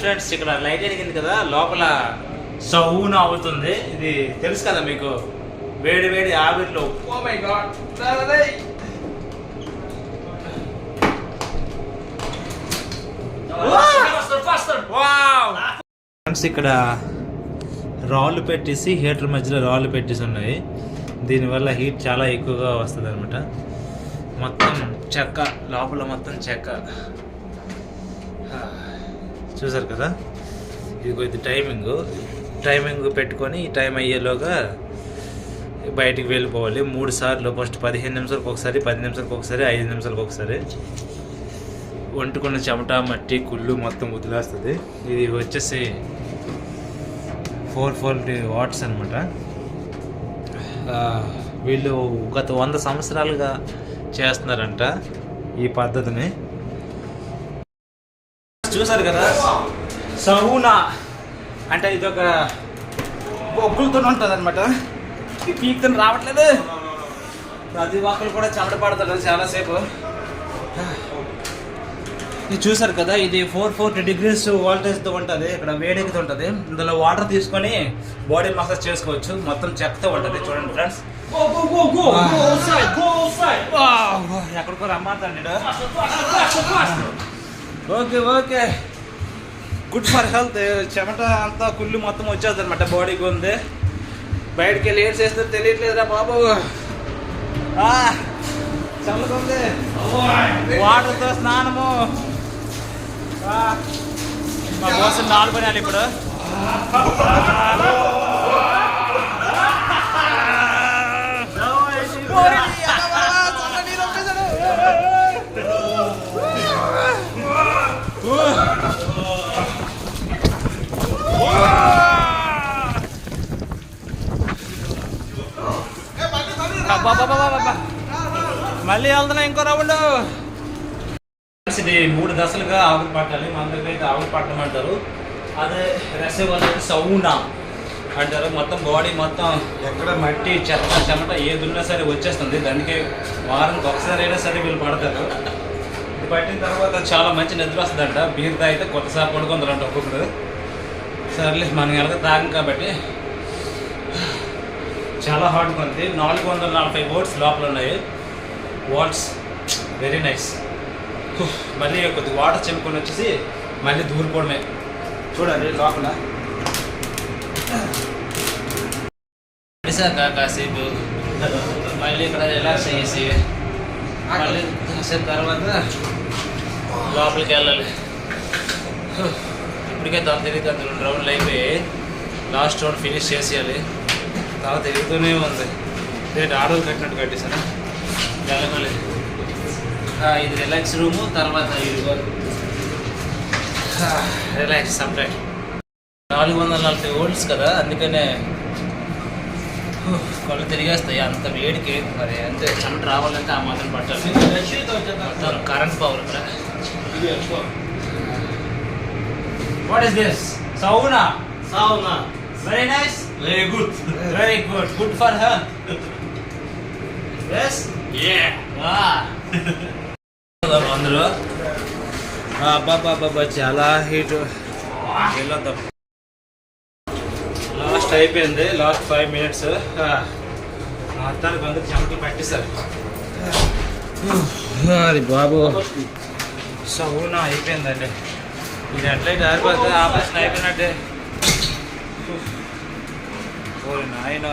Friends ఇక్కడ light ఎరిగింది కదా లోపల సౌన అవుతుంది. ఇది తెలుసు కదా మీకు? వేడి వేడి ఆవిరిలో. ఓ మై గాడ్ ఫ్రెండ్స్ ఇక్కడ రాళ్ళు పెట్టేసి హీటర్ మధ్యలో రాళ్ళు పెట్టేసి ఉన్నాయి. దీనివల్ల హీట్ చాలా ఎక్కువగా వస్తుంది అనమాట మొత్తం చెక్క లోపల మొత్తం చెక్క. చూసారు కదా? ఇదిగో ఇది టైమింగ్. టైమింగ్ పెట్టుకొని ఈ టైం అయ్యేలోగా బయటికి వెళ్ళిపోవాలి. మూడు సార్లు ఫస్ట్ పదిహేను నిమిషాలకు ఒకసారి పది నిమిషాలకు ఒకసారి ఐదు నిమిషాలకు ఒకసారి. వంటుకున్న చెమట మట్టి కుళ్ళు మొత్తం వదిలేస్తుంది. ఇది వచ్చేసి ఫోర్ ఫోర్టీ వాట్స్ అనమాట వీళ్ళు గత వంద సంవత్సరాలుగా చేస్తున్నారంట ఈ పద్ధతిని. చూసారు కదా? సహూనా అంటే ఇది ఒక బొగ్గులతో ఉంటుంది అనమాట పీక్తో రావట్లేదు. ప్రతి ఒక్కరు కూడా చెమట పడతారు చాలాసేపు. ఇది చూసారు కదా ఇది ఫోర్ ఫోర్టీ డిగ్రీస్ వోల్టేజ్తో ఉంటుంది ఇక్కడ వేడెక్కుతూ ఉంటుంది. ఇందులో వాటర్ తీసుకొని బాడీ మసాజ్ చేసుకోవచ్చు. మొత్తం చెక్కతో ఉంటుంది చూడండి ఫ్రెండ్స్! ఎక్కడికో రమ్మాతాడు okay okay. Good for health చెమట అంతా కుళ్ళు మొత్తం వచ్చేది అనమాట బాడీకి ఉంది. బయటకి వెళ్ళి ఏం చేస్తే తెలియట్లేదురా బాబు. ఆ, చల్లగుంది వాటర్తో స్నానము. మా కోసం నాలుగు పని ఇప్పుడు అబ్బబ్బబ్బబ్బబ్బ. మళ్ళీ వెళ్తున్నా ఇంకో రౌండ్. ఇది మూడు దశలుగా ఆవులు పట్టాలి. మన దగ్గర అయితే ఆవులు పట్టడం అంటారు. అదే రసే వాళ్ళకి సౌనా అంటారు. మొత్తం బాడీ మొత్తం ఎక్కడ మట్టి చెత్త చెమట ఏది ఉన్నా సరే వచ్చేస్తుంది. దానికి వారానికి ఒకసారి అయినా సరే వీళ్ళు పడతారు. ఇది పట్టిన తర్వాత చాలా మంచి నిద్ర వస్తుందంట. బీర్ తాగితే కొత్తసారి పడుకుందరంట ఒక్కొక్కరు సర్లే మనం ఎలాగ తాగం కాబట్టి చాలా హార్డ్గా ఉంది. నాలుగు వందల నలభై వోల్ట్స్ లోపల ఉన్నాయి వాల్ట్స్ వెరీ నైస్ మళ్ళీ కొద్ది వాటర్ చెప్పుకొని వచ్చేసి మళ్ళీ దూరిపోవడమే. చూడండి లోపల. వేసాక కాసేపు మళ్ళీ ఇక్కడ రిలాక్స్ చేసి మళ్ళీ కాసేపు తర్వాత లోపలికి వెళ్ళాలి. ఇప్పటికే దాని తిరిగి అంత రెండు రౌండ్లు అయిపోయి లాస్ట్ రౌండ్ ఫినిష్ చేసేయాలి. తర్వాత తిరుగుతూనే ఉంది. నేను ఆడోలు కట్టినట్టు కట్టేసాను ఇది రిలాక్స్ రూము తర్వాత రిలాక్స్ సపరేట్ నాలుగు వందల నలభై వోల్ట్స్ కదా అందుకనే కళ్ళు తిరిగేస్తాయి. అంత వేడికి మరి? అంతే చెమట రావాలంటే ఆ మాత్రం పట్టాలి. మొత్తం కరెంట్ పవర్ ఇక్కడ what is this sauna Sauna! Very nice Very good! Very good good for health yes Yeah! అందరూ అబ్బాబ్బాబ్బా చాలా హీట్ వెళ్ళొద్దాం లాస్ట్ అయిపోయింది లాస్ట్ ఫైవ్ మినిట్స్ మొత్తానికి అందరు చెమటలు పట్టేశారు అరే బాబు సౌనా అయిపోయిందండి ఇది ఎట్లయితే ఆరిపోతే ఆపరేషన్ అయిపోయినట్టే ఓరి నాయన